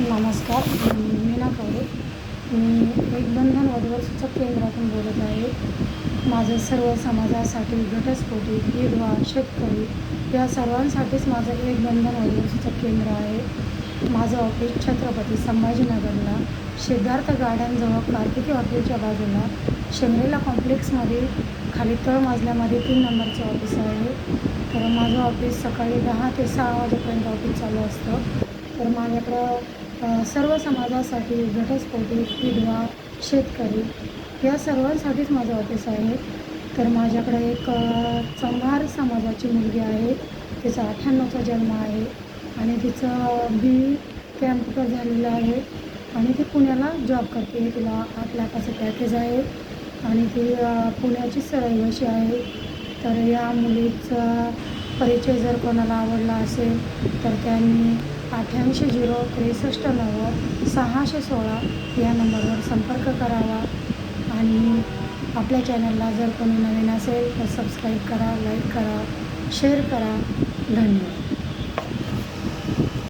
नमस्कार मीना कवडे मी एक बंधन वधूवर सूचक केंद्रातून बोलत आहे. माझं सर्व समाजासाठी घटस्फोटी विधवा शेतकरी या सर्वांसाठीच माझं एक बंधन वधूवर सूचक केंद्र आहे. माझं ऑफिस छत्रपती संभाजीनगरला. सिद्धार्थ गार्डनजवळ कार्तिकी हॉटेलच्या बाजूला. शेंगरेला कॉम्प्लेक्समध्ये खाली तळ मजल्यामध्ये तीन नंबरचं ऑफिस आहे. तर माझं ऑफिस सकाळी दहा ते सहा वाजेपर्यंत ऑफिस चालू असतं. तर माझ्याकडं सर्व समाजासाठी घटस्फोटी विधवा शेतकरी या सर्वांसाठीच माझं ऑफिस आहे. तर माझ्याकडे एक चंभार समाजाची मुलगी आहे. तिचा अठ्ठ्याण्णवचा जन्म आहे आणि तिचं बी कॅम्प्युटर झालेलं आहे. आणि ती पुण्याला जॉब करते. तिला आठ लाखाचं पॅकेज आहे आणि ती पुण्याची पुण्याचीच रहिवाशी आहे. तर या मुलीचा परिचय जर कोणाला आवडला असेल तर त्यांनी अठ्ठ्याऐंशी झिरो त्रेसष्ट नव्वद सहाशे सोळा या नंबरवर संपर्क करावा. आणि आपल्या चॅनलला जर कोणी नवीन असेल तर सबस्क्राईब करा लाईक करा शेअर करा. धन्यवाद.